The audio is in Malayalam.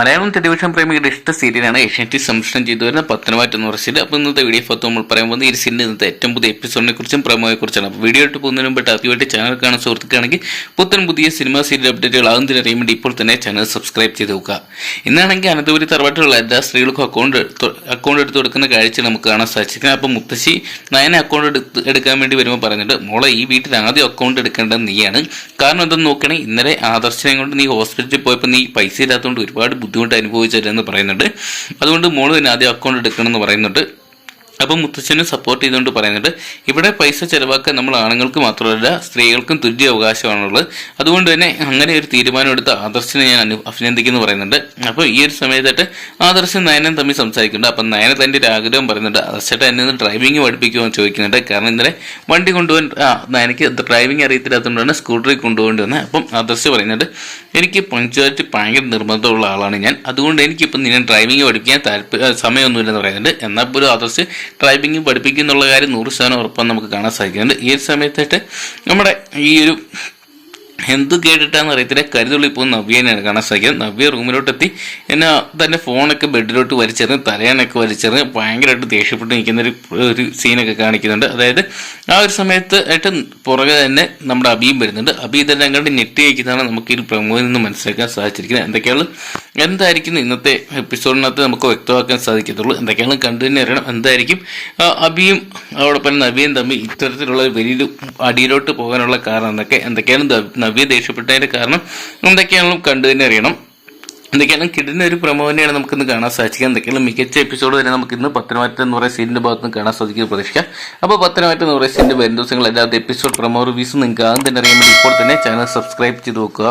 മലയാളം ടെലിവിഷൻ പ്രേമികളുടെ ഇഷ്ട സീരിയലാണ് ഏഷ്യാനെറ്റ് സംരക്ഷണം ചെയ്തു വരുന്ന പത്തനമാറ്റ എന്ന് സീരിയൽ. അപ്പോൾ ഇന്നത്തെ വീഡിയോ ഫോത്ത് നമ്മൾ പറയാൻ പോകുന്നത് ഈ സീരിയൽ ഇന്നത്തെ ഏറ്റവും പുതിയ എപ്പിസോഡിനെ കുറിച്ചും പ്രമോയെ കുറിച്ചാണ്. അപ്പോൾ വീഡിയോ ഇട്ട് പോകുന്നതിന് മുമ്പ് ആദ്യമായിട്ട് ചാനൽ കാണാൻ സുഹൃത്തുക്കാണെങ്കിൽ പുത്തൻ പുതിയ സിനിമ സീരിയൽ അപ്ഡേറ്റുകൾ ആകുന്നതിന് അറിയാൻ വേണ്ടി ഇപ്പോൾ തന്നെ ചാനൽ സബ്സ്ക്രൈബ് ചെയ്ത് നോക്കുക. ഇന്നാണെങ്കിൽ അനന്തപുരി തറവാട്ടിലുള്ള എല്ലാ സ്ത്രീകൾക്കും അക്കൗണ്ട് അക്കൗണ്ട് എടുത്ത് കൊടുക്കുന്ന കാഴ്ച നമുക്ക് കാണാൻ സാധിച്ചിരിക്കുന്നത് അപ്പോൾ മുത്തശ്ശി നയനെ അക്കൗണ്ട് എടുത്ത് എടുക്കാൻ വേണ്ടി വരുമ്പോൾ പറഞ്ഞിട്ട് മോളെ ഈ വീട്ടിൽ ആദ്യം അക്കൗണ്ട് എടുക്കേണ്ടത് നീയാണ്. കാരണം എന്തെന്ന് നോക്കുകയാണെങ്കിൽ ഇന്നലെ ആദർശനെ കൊണ്ട് നീ ഹോസ്പിറ്റലിൽ പോയപ്പോൾ നീ പൈസ ഇല്ലാത്തതുകൊണ്ട് ഒരുപാട് ബുദ്ധിമുട്ട് അനുഭവിച്ചില്ലെന്ന് പറയുന്നുണ്ട്. അതുകൊണ്ട് മോൾ തന്നെ ആദ്യം അക്കൗണ്ട് എടുക്കണം എന്ന് പറയുന്നുണ്ട്. അപ്പം മുത്തച്ഛനെ സപ്പോർട്ട് ചെയ്തുകൊണ്ട് പറയുന്നുണ്ട് ഇവിടെ പൈസ ചെലവാക്കാൻ നമ്മൾ ആണുങ്ങൾക്ക് മാത്രമല്ല സ്ത്രീകൾക്കും തുല്യ അവകാശമാണുള്ളത്. അതുകൊണ്ട് തന്നെ അങ്ങനെ ഒരു തീരുമാനം എടുത്ത ആദർശനെ ഞാൻ അനു അഭിനന്ദിക്കുന്നു പറയുന്നുണ്ട്. അപ്പോൾ ഈ ഒരു സമയത്തായിട്ട് ആദർശൻ നയനം തമ്മിൽ സംസാരിക്കുന്നുണ്ട്. അപ്പം നയന തന്റെ ഒരു ആഗ്രഹം പറയുന്നുണ്ട്. ആദർശേട്ട എന്നെ ഒന്ന് ഡ്രൈവിംഗ് പഠിപ്പിക്കുമെന്ന് ചോദിക്കുന്നുണ്ട്. കാരണം ഇന്നലെ വണ്ടി കൊണ്ടുപോകാൻ നയനക്ക് ഡ്രൈവിംഗ് അറിയത്തില്ലാത്തതുകൊണ്ടാണ് സ്കൂട്ടറിൽ കൊണ്ടുപോകേണ്ടി വന്നത്. അപ്പം ആദർശ് പറയുന്നുണ്ട് എനിക്ക് പങ്ക്ച്വാലിറ്റി ഭയങ്കര നിർബന്ധമുള്ള ആളാണ് ഞാൻ. അതുകൊണ്ട് എനിക്കിപ്പം നിന്നെ ഡ്രൈവിംഗ് പഠിപ്പിക്കാൻ താല്പര്യം സമയമൊന്നുമില്ലെന്ന് പറയുന്നുണ്ട്. എന്നാൽ പോലും ആദർശ് ഡ്രൈവിംഗ് പഠിപ്പിക്കും എന്നുള്ള കാര്യം നൂറ് ശതമാനം ഉറപ്പാണ് നമുക്ക് കാണാൻ സാധിക്കുന്നുണ്ട്. ഈ ഒരു സമയത്തായിട്ട് നമ്മുടെ ഈ ഒരു എന്ത് കേട്ടിട്ടാന്ന് അറിയത്തില്ല. കരുതുള്ളി ഇപ്പോൾ നവ്യനെയാണ് കാണാൻ സാധിക്കുന്നത്. നവ്യ റൂമിലോട്ട് എത്തി എന്നെ തന്റെ ഫോണൊക്കെ ബെഡിലോട്ട് വലിച്ചെറിഞ്ഞ് തലയാനൊക്കെ വലിച്ചെറിഞ്ഞ് ഭയങ്കരമായിട്ട് ദേഷ്യപ്പെട്ട് നിൽക്കുന്ന ഒരു ഒരു സീനൊക്കെ കാണിക്കുന്നുണ്ട്. അതായത് ആ ഒരു സമയത്ത് ആയിട്ട് പുറകെ തന്നെ നമ്മുടെ അബിയും വരുന്നുണ്ട്. അബി ഇതെല്ലാം കണ്ട് ഞെട്ടി വയ്ക്കുന്നതാണ് നമുക്ക് ഈ ഒരു പ്രമോയിൽ നിന്ന് മനസ്സിലാക്കാൻ സാധിച്ചിരിക്കുന്നത്. എന്തൊക്കെയാണ്? എന്തായിരിക്കും ഇന്നത്തെ എപ്പിസോഡിനകത്ത് നമുക്ക് വ്യക്തമാക്കാൻ സാധിക്കത്തുള്ളൂ. എന്തൊക്കെയാണ് കണ്ടു തന്നെ അറിയണം. എന്തായിരിക്കും? അബിയും അതോടൊപ്പം നവിയും തമ്മിൽ ഇത്തരത്തിലുള്ള വലിയ അടിയിലോട്ട് പോകാനുള്ള കാരണം എന്തൊക്കെ? എന്തൊക്കെയാണ് നവ്യ ദേഷ്യപ്പെട്ടതിന്റെ കാരണം എന്തൊക്കെയാണെന്നും കണ്ടു തന്നെ അറിയണം. എന്തൊക്കെയാണ്? കിടിന്റെ ഒരു പ്രമോ തന്നെയാണ് നമുക്കിന്ന് കാണാൻ സാധിക്കുക. എന്തൊക്കെയാണ്? മികച്ച എപ്പിസോഡ് തന്നെ നമുക്ക് ഇന്ന് പത്തനമാറ്റം എന്ന് പറയുന്ന സീനിന്റെ ഭാഗത്ത് നിന്ന് കാണാൻ സാധിക്കും പ്രതീക്ഷിക്കാം. അപ്പോൾ പത്തനമാറ്റം എന്ന് പറയുന്ന സീനിന്റെ വരും ദിവസങ്ങൾ എല്ലാവരുടെ എപ്പിസോഡ് പ്രമോ റിവ്യൂസ് നിങ്ങൾക്ക് ആദ്യം തന്നെ അറിയാൻ വേണ്ടി ഇപ്പോൾ തന്നെ ചാനൽ സബ്സ്ക്രൈബ് ചെയ്ത് നോക്കുക.